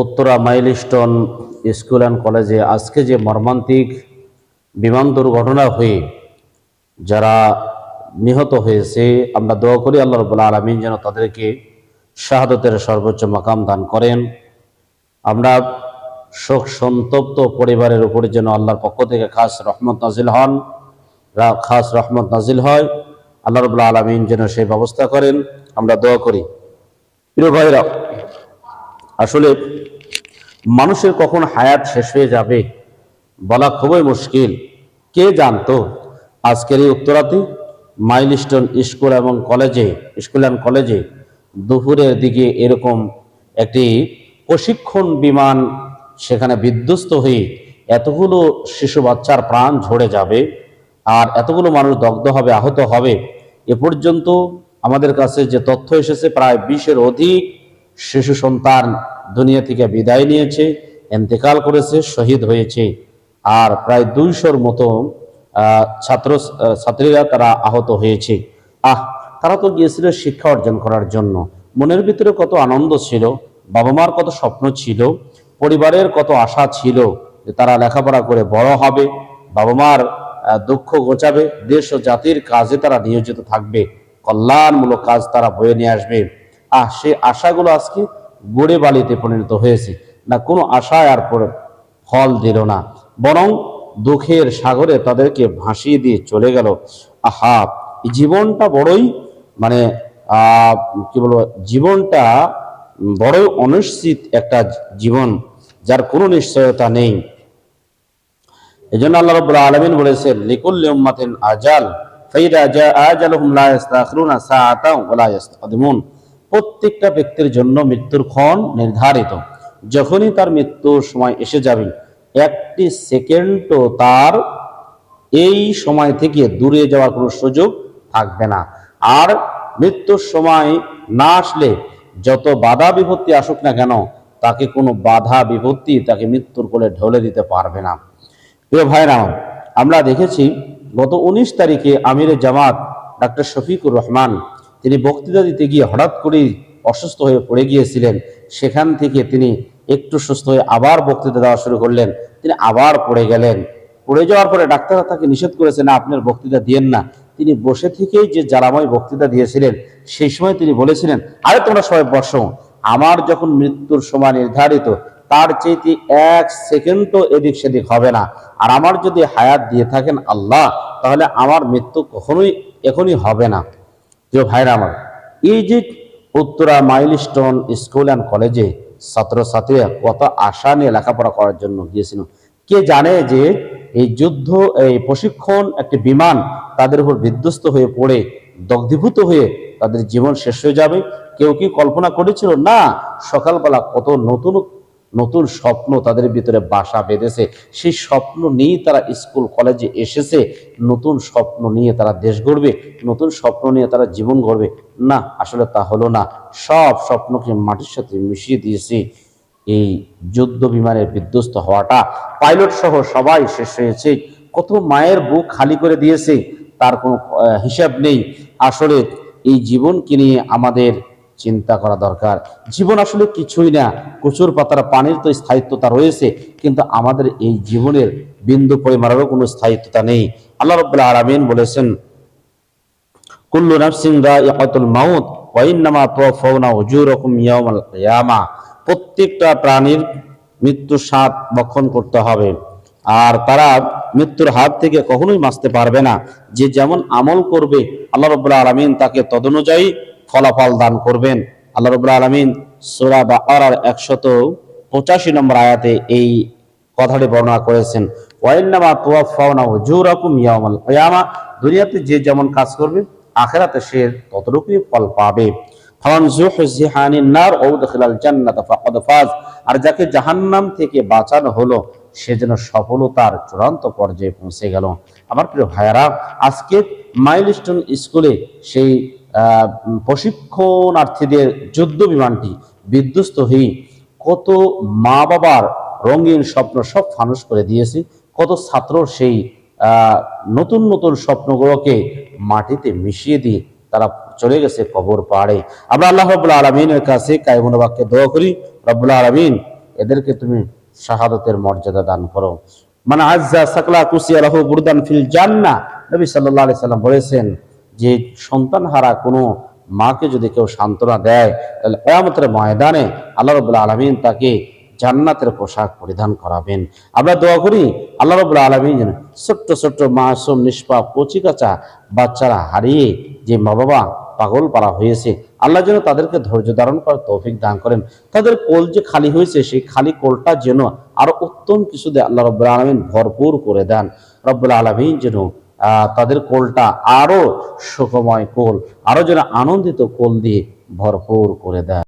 Uttara milestone school and কলেজে আজকে যে মর্মান্তিক বিমান দুর্ঘটনা হয়ে যারা নিহত হয়েছে, আমরা দোয়া করি আল্লাহ রবুল্লা আলমিন যেন তাদেরকে শাহাদতের সর্বোচ্চ মাকাম দান করেন। আমরা শোক সন্তপ্ত পরিবারের উপরে যেন আল্লাহর পক্ষ থেকে খাস রহমত নাজিল হন। খাস রহমত নাজিল হয়। আল্লাহ রবুল্লা আলমিন যেন সেই ব্যবস্থা করেন। আমরা দোয়া করি। প্রিয় ভাইরা আসলে মানুষের কখন হায়াত শেষ হয়ে যাবে বলা খুবই মুশকিল। কে জানতো? আজকের এই উত্তরাতে মাইলস্টোন স্কুল এবং কলেজে, স্কুল অ্যান্ড কলেজে দুপুরের দিকে এরকম একটি প্রশিক্ষণ বিমান সেখানে বিধ্বস্ত হয়ে এতগুলো শিশু বাচ্চার প্রাণ ঝরে যাবে আর এতগুলো মানুষ দগ্ধ হবে, আহত হবে, এ পর্যন্ত আমাদের কাছে যে তথ্য এসেছে, প্রায় বিশের অধিক শিশু সন্তান দুনিয়া থেকে বিদায় নিয়েছে এন্তেকাল করেছে, শহীদ হয়েছে। আর প্রায় দুইশোর মতো ছাত্র ছাত্রীরা তারা আহত হয়েছে। আহ, তারা তো গিয়েছিল শিক্ষা অর্জন করার জন্য। মনের ভিতরে কত আনন্দ ছিল বাবা মার কত স্বপ্ন ছিল, পরিবারের কত আশা ছিল যে তারা লেখাপড়া করে বড় হবে বাবা মার দুঃখ গোচাবে দেশ ও জাতির কাজে তারা নিয়োজিত থাকবে। কল্যাণমূলক কাজ তারা বয়ে নিয়ে আসবে। আহ সেই আশাগুলো আজকে গড়ে বালিতে পরিণত হয়েছে। না, কোনো আশায় আর পরে ফল দিল না। বরং দুঃখের সাগরে তাদেরকে ভাসিয়ে দিয়ে চলে গেল। আহা জীবনটা বড়ই মানে কি বলব, জীবনটা বড়ই অনিশ্চিত একটা জীবন, যার কোনো নিশ্চয়তা নেই। এই জন্য আল্লাহ রব্বুল আলমিন বলেছেন, লিকুল্লি উম্মাতিন আজাল, ফাইদা জা আজালুহুম লা ইস্তাখিরুনা সাআতাও ওয়া লা প্রত্যেকটা ব্যক্তির জন্য মৃত্যুর ক্ষণ নির্ধারিত। যখনই তার মৃত্যুর সময় এসে যাবে একটি সেকেন্ডও তার এই সময় থেকে দূরে যাওয়ার কোনো সুযোগ থাকবে না। আর মৃত্যুর সময় না আসলে যত বাধা বিপত্তি আসুক না কেন তাকে কোনো বাধা বিপত্তি তাকে মৃত্যুর কোলে ঢলে দিতে পারবে না। প্রিয় ভাইরা আমার, দেখেছি গত উনিশ তারিখে আমিরে জামাত ডাক্তার শফিকুর রহমান তিনি বক্তৃতা দিতে গিয়ে হঠাৎ করেই অসুস্থ হয়ে পড়ে গিয়েছিলেন। সেখান থেকে তিনি একটু সুস্থ হয়ে আবার বক্তৃতা দেওয়া শুরু করলেন। তিনি আবার পড়ে গেলেন। পড়ে যাওয়ার পরে ডাক্তাররা তাকে নিষেধ করেছে, না আপনার বক্তৃতা দিয়েন না। তিনি বসে থেকেই যে জ্বালাময় বক্তৃতা দিয়েছিলেন, সেই সময় তিনি বলেছিলেন, আরে, তোমরা সবাই বসো। আমার যখন মৃত্যুর সময় নির্ধারিত, তার চেয়েতে এক সেকেন্ডও এদিক সেদিক হবে না। আর আমার যদি হায়াত দিয়ে থাকেন আল্লাহ, তাহলে আমার মৃত্যু কখনোই এখনই হবে না। প্রিয় ভাইরা আমার, এই যে উত্তরা মাইলস্টোন স্কুল অ্যান্ড কলেজে ছাত্রছাত্রীরা কত আশা নিয়ে লেখাপড়া করার জন্য গিয়েছিল। কে জানে যে এই যুদ্ধ, এই প্রশিক্ষণ একটি বিমান তাদের উপর বিধ্বস্ত হয়ে পড়ে, দগ্ধীভূত হয়ে তাদের জীবন শেষ হয়ে যাবে। কেউ কি কল্পনা করেছিল, না, সকালবেলা কত নতুন নতুন স্বপ্ন তাদের ভিতরে বাসা বেঁধেছে। সেই স্বপ্ন নিয়ে তারা স্কুল, কলেজে এসেছে। নতুন স্বপ্ন নিয়ে তারা দেশ গড়বে। নতুন স্বপ্ন নিয়ে তারা জীবন গড়বে। না, আসলে তা হলো না। সব স্বপ্নকে মাটির সাথে মিশিয়ে দিয়েছে। এই যুদ্ধ বিমানের বিধ্বস্ত হওয়াটা পাইলট সহ সবাই শেষ হয়েছে। কত মায়ের বুক খালি করে দিয়েছে। তার কোনো হিসাব নেই। আসলে এই জীবনকে নিয়ে আমাদের চিন্তা করা দরকার। জীবন আসলে কিছুই না। কচুর পাতার পানির তো স্থায়িত্বতা রয়েছে, কিন্তু আমাদের এই জীবনের বিন্দু পরিমাণেরও কোনো স্থায়িত্বতা নেই। আল্লাহ রব্বুল্লাহ আরামিন বলেছেন, কুল্লু নাফসিন যায়িকাতুল মাউত ওয়া ইন্নামা তুওয়াফাউনা উজুরাকুম কিয়ামা। প্রত্যেকটা প্রাণীর মৃত্যুর স্বাদ বক্ষণ করতে হবে। আর তারা মৃত্যুর হাত থেকে কখনোই বাঁচতে পারবে না। যে যেমন আমল করবে, আল্লাহ রব্বুল্লাহ আলামিন তাকে তদনুযায়ী ফলাফল দান করবেন। আল্লাহ রব্বুল্লাহ আলামিন সূরা বাকারার একশত পঁচাশি নম্বর আয়াতে এই কথাটি বর্ণনা করেছেন। ওয়াইন্নামা তুয়াফাউনা উজুরাকুম ইয়াউমাল কিয়ামা। দুনিয়াতে যে যেমন কাজ করবে, আখেরাতে সে ততটুকুই ফল পাবে। আর যাকে জাহান্নাম থেকে বাঁচানো হলো, সে যেন সফলতার চূড়ান্ত পর্যায়ে পৌঁছে গেল। আমার প্রিয় ভাইয়ারা, আজকে মাইলস্টোন স্কুলে সেই প্রশিক্ষণার্থীদের যুদ্ধ বিমানটি বিধ্বস্ত হয়ে কত মা বাবার রঙিন স্বপ্ন সব ফানুস করে দিয়েছে, কত ছাত্র সেই নতুন নতুন স্বপ্নগুলোকে মাটিতে মিশিয়ে দিয়ে তারা চলে গেছে কবর পাড়ে। আমরা আল্লাহ রবুল্লা আলমিনের কাছে কায়মুনবাককে দোয়া করি রব্বুল্লা আলমিন, এদেরকে তুমি শাহাদতের মর্যাদা দান করো। মানে আজ্জা সাকলা কুসিয়া রাহু বুরদান ফিল জান্না নবী আলাইহি সাল্লাম বলেছেন যে সন্তান হারা কোনো মাকে যদি কেউ সান্ত্বনা দেয়, তাহলে কেয়ামতের ময়দানে আল্লাহ রবুল্লা আলমিন তাকে জান্নাতের পোশাক পরিধান করাবেন। আমরা দোয়া করি, আল্লাহ রবুল্লা আলমিন যেন ছোট্ট ছোট্ট মাসুম, নিষ্পাপ কচি কাচা বাচ্চারা হারিয়ে যে মা বাবা পাগল পারা হয়েছে, আল্লাহ যেন তাদেরকে ধৈর্য ধারণ করার তৌফিক দান করেন। তাদের কোল যে খালি হয়েছে, সেই খালি কোলটা যেন আরও উত্তম কিছু দিয়ে আল্লাহ রব্বুল আলমিন ভরপুর করে দেন। রব্বুল আলমিন যেন তাদের কোলটা আরও সুখময় কোল আরও যেন আনন্দিত কোল দিয়ে ভরপুর করে দেন